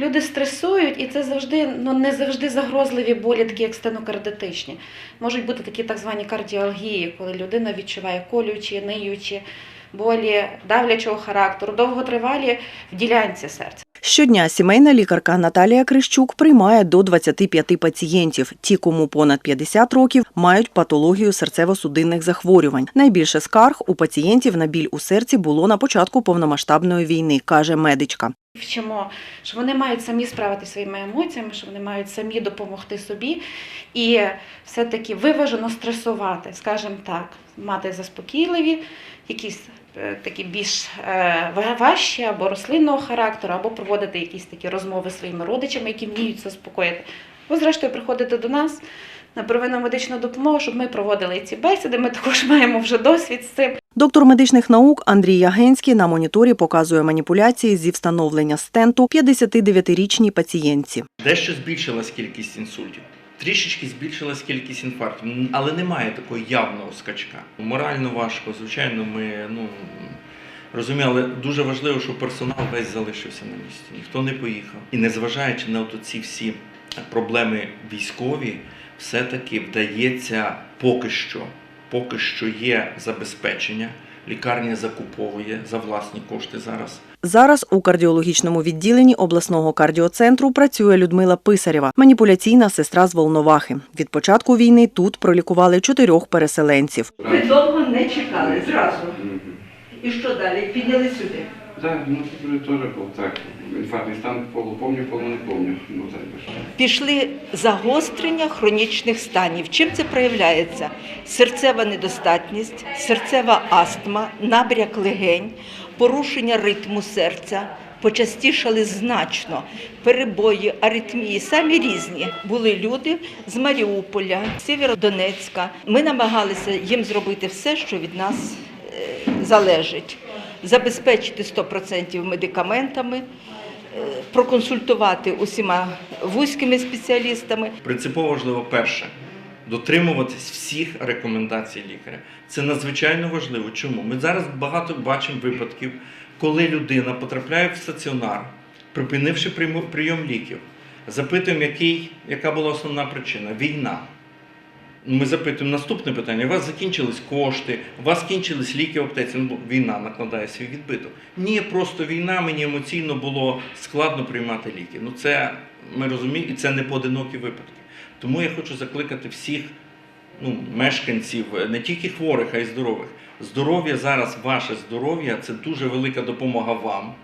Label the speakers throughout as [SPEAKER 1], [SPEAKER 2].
[SPEAKER 1] Люди стресують, і це завжди ну не завжди загрозливі болі, такі як стенокардитичні. Можуть бути такі так звані кардіалгії, коли людина відчуває колючі, ниючі болі давлячого характеру, довготривалі в ділянці серця.
[SPEAKER 2] Щодня сімейна лікарка Наталія Крищук приймає до 25 пацієнтів. Ті, кому понад 50 років, мають патологію серцево-судинних захворювань. Найбільше скарг у пацієнтів на біль у серці було на початку повномасштабної війни, каже медичка.
[SPEAKER 1] Вчимо, що вони мають самі справитися своїми емоціями, що вони мають самі допомогти собі і все-таки виважено стресувати, скажімо так, мати заспокійливі, якісь е, такі більш е, важчі або рослинного характеру, або проводити якісь такі розмови зі своїми родичами, які вміють заспокоїти. Ви, зрештою, приходите до нас на первинну медичну допомогу, щоб ми проводили ці бесіди. Ми також маємо вже досвід з цим.
[SPEAKER 2] Доктор медичних наук Андрій Ягенський на моніторі показує маніпуляції зі встановлення стенту 59-річній пацієнтці.
[SPEAKER 3] Дещо збільшилась кількість інсультів. Трішечки збільшилась кількість інфарктів, але немає такого явного скачка. Морально важко, звичайно, ми ну, розуміємо, але дуже важливо, щоб персонал весь залишився на місці. Ніхто не поїхав. І незважаючи на от ці всі проблеми військові, все-таки вдається поки що, поки що є забезпечення. Лікарня закуповує за власні кошти зараз
[SPEAKER 2] Зараз у кардіологічному відділенні обласного кардіоцентру працює Людмила Писарєва, маніпуляційна сестра з Волновахи. Від початку війни тут пролікували чотирьох переселенців.
[SPEAKER 4] Ви довго не чекали зразу. І що далі? Підняли сюди.
[SPEAKER 5] Да, ну теперь тоже был так. Инфарктный стан полу помню, полу не помню. Ну так.
[SPEAKER 4] Пішли загострення хронічних станів. Чим це проявляється? Серцева недостатність, серцева астма, набряк легень, порушення ритму серця. Почастішали значно перебої, аритмії, самі різні. Були люди з Маріуполя, Сєвєродонецька. Ми намагалися їм зробити все, що від нас залежить. Забезпечити 100% медикаментами, е, проконсультувати усіма вузькими спеціалістами.
[SPEAKER 3] Принципово важливо перше дотримуватись всіх рекомендацій лікаря. Це надзвичайно важливо. Чому? Ми зараз багато бачимо випадків, коли людина потрапляє в стаціонар, припинивши прийом ліків. Запитуємо, який, яка була основна причина війна. Ми запитуємо наступне питання: у вас закінчились кошти, у вас кінчились ліки в аптеці. Ну, війна накладає свій відбиток. Ні, просто війна, мені емоційно було складно приймати ліки. Ну це ми розуміємо, і це не поодинокі випадки. Тому я хочу закликати всіх ну, мешканців, не тільки хворих, а й здорових. Здоров'я зараз, ваше здоров'я це дуже велика допомога вам,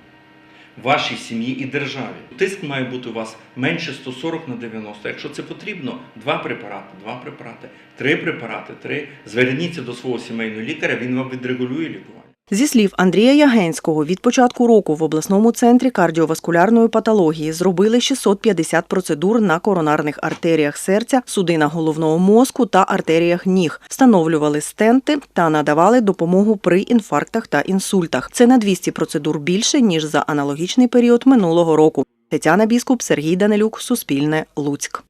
[SPEAKER 3] вашій сім'ї і державі. Тиск має бути у вас менше 140 на 90. Якщо це потрібно, два препарати, два препарати, три препарати, три. Зверніться до свого сімейного лікаря, він вам відрегулює лікування.
[SPEAKER 2] Зі слів Андрія Ягенського, від початку року в обласному центрі кардіоваскулярної патології зробили 650 процедур на коронарних артеріях серця, судинах головного мозку та артеріях ніг, встановлювали стенти та надавали допомогу при інфарктах та інсультах. Це на 200 процедур більше ніж за аналогічний період минулого року. Тетяна Біскуп, Сергій Данилюк, Суспільне, Луцьк.